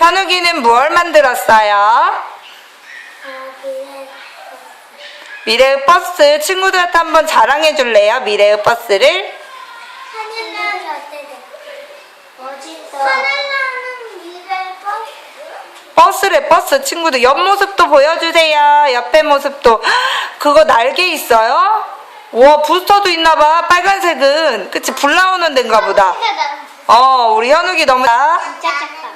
현욱이는 무얼 만들었어요? 미래의 버스 친구들한테 한번 자랑해 줄래요? 미래의 버스를? 하늘나는 어때? 멋있어. 하늘나는 미래 버스. 버스래 버스 친구들 옆 모습도 보여주세요 옆에 모습도 그거 날개 있어요? 우와 부스터도 있나봐 빨간색은 그치 불 나오는 데인가 보다 어 우리 현욱이 너무 진짜 작다.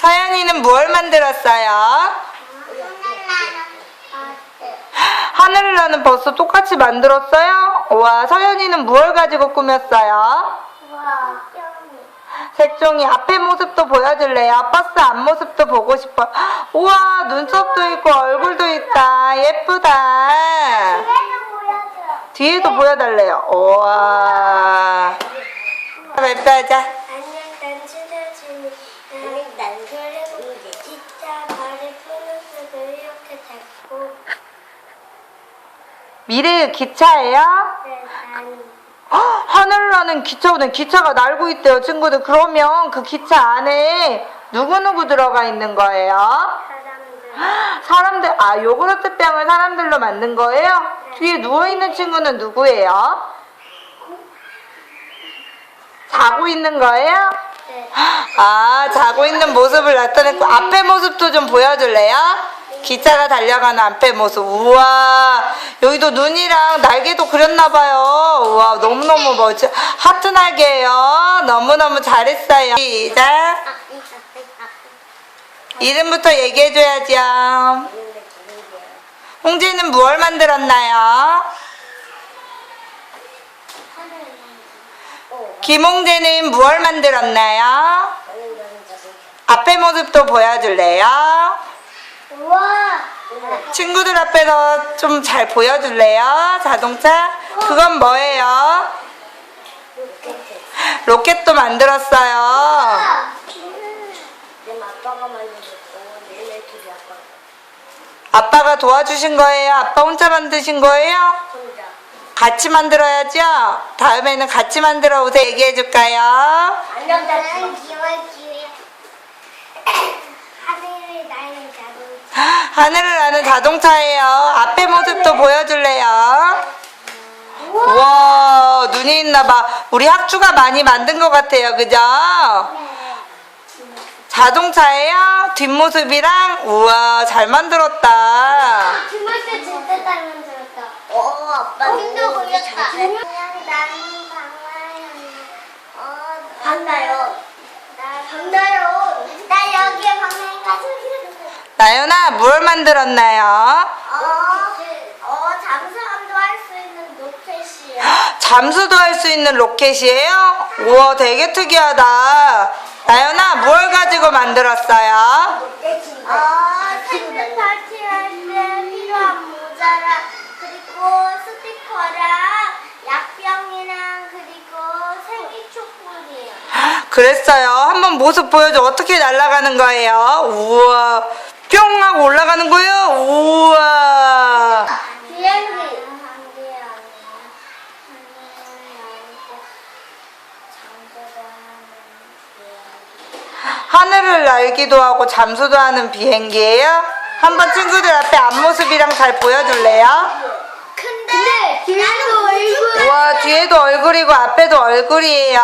서연이는 무얼 만들었어요? 하늘을 나는 버스 똑같이 만들었어요? 우와 서연이는 무얼 가지고 꾸몄어요? 우와. 색종이 앞에 모습도 보여줄래요? 버스 앞모습도 보고 싶어. 우와, 눈썹도 있고 얼굴도 있다. 예쁘다. 뒤에도 보여달래요. 우와. 발표하자. 안녕 난 수다준이 나는 난 그리고 진짜 발을 푸는 습을 이렇게 잡고 미래의 기차예요? 난 헉, 하늘을 나는 기차는 기차가 날고 있대요, 친구들. 그러면 그 기차 안에 누구누구 들어가 있는 거예요? 사람들 사람들, 아, 요구르트 병을 사람들로 만든 거예요? 뒤에 누워있는 친구는 누구예요? 자고 있는 거예요? 네. 아, 자고 있는 모습을 나타냈고, 앞에 모습도 좀 보여줄래요? 기차가 달려가는 앞에 모습. 우와, 여기도 눈이랑 날개도 그렸나봐요. 우와, 너무너무 멋져. 하트 날개예요. 너무너무 잘했어요. 시작. 이름부터 얘기해줘야죠. 홍재는 무얼 만들었나요? 김홍재는 무얼 만들었나요? 앞에 모습도 보여줄래요? 우와 친구들 앞에서 좀 잘 보여줄래요? 자동차? 그건 뭐예요? 로켓도 만들었어요. 내 아빠가 도와주신 거예요? 아빠 혼자 만드신 거예요? 같이 만들어야죠? 다음에는 같이 만들어 오세요. 얘기해 줄까요? 안녕 나는 기월 기회 하늘을 자동차 하늘을 나는 자동차예요. 앞에 모습도 보여줄래요? 우와, 눈이 있나봐. 우리 학주가 많이 만든 것 같아요. 그죠? 자동차예요? 뒷모습이랑? 우와, 잘 만들었다. 주말 때 진짜 잘 만들었다 어 아빠 힘도 걸렸다 안녕 나는 방나연 어 방나연 나 방나연 나 여기에 방나연 가서 나연아, 뭘 만들었나요? 어, 어, 잠수함도 할 수 있는 로켓이야. 잠수도 할 수 있는 로켓이에요? 우와, 되게 특이하다. 나연아, 뭘 가지고 만들었어요? 어, 생일 파티 할 때 필요한 모자랑 그리고 스티커랑 약병이랑 그리고 생일 촛불이에요. 그랬어요. 한번 모습 보여줘. 어떻게 날아가는 거예요? 우와. 뿅 하고 올라가는 거예요? 우와. 비행기. 하늘을 날기도 하고 잠수도 하는 비행기예요? 한번 친구들 앞에 앞모습이랑 잘 보여줄래요? 근데 뒤에도 얼굴. 우와, 뒤에도 얼굴이고 앞에도 얼굴이에요.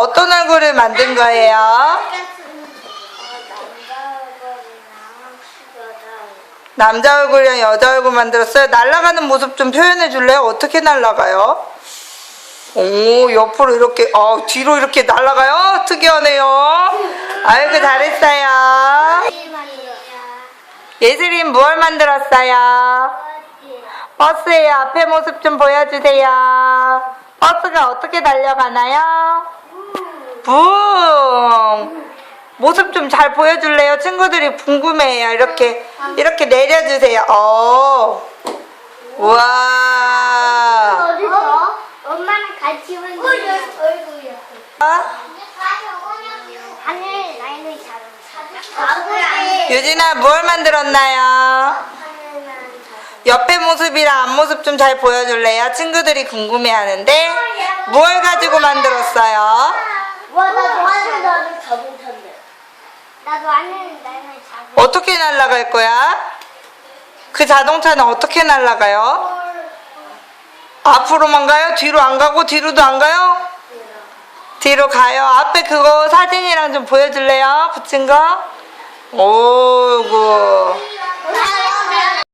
어떤 얼굴을 만든 거예요? 남자 얼굴이랑 여자 얼굴 만들었어요. 날아가는 모습 좀 표현해 줄래요? 어떻게 날아가요? 오, 옆으로 이렇게, 어, 뒤로 이렇게 날아가요? 특이하네요. 아이고, 잘했어요. 예슬이는 만들었어요? 버스예요. 앞에 모습 좀 보여주세요. 버스가 어떻게 달려가나요? 붕! 모습 좀 잘 보여줄래요? 친구들이 궁금해요. 이렇게, 이렇게 내려주세요. 어. 우와. 어디서? 엄마랑 같이 온. 얼굴이야. 어? 하늘 나이는 자동차. 유진아, 무얼 만들었나요? 옆에 모습이랑 앞모습 좀 잘 보여줄래요? 친구들이 궁금해하는데 무얼 가지고 만들었어요? 와, 나 도와줘. 자동차인데. 나도 안 했는데 나는 자동. 어떻게 날아갈 거야? 그 자동차는 어떻게 날아가요? 앞으로만 가요? 뒤로 안 가고 뒤로도 안 가요? 뒤로 가요. 앞에 그거 사진이랑 좀 보여줄래요? 붙인 거? 오구. 사람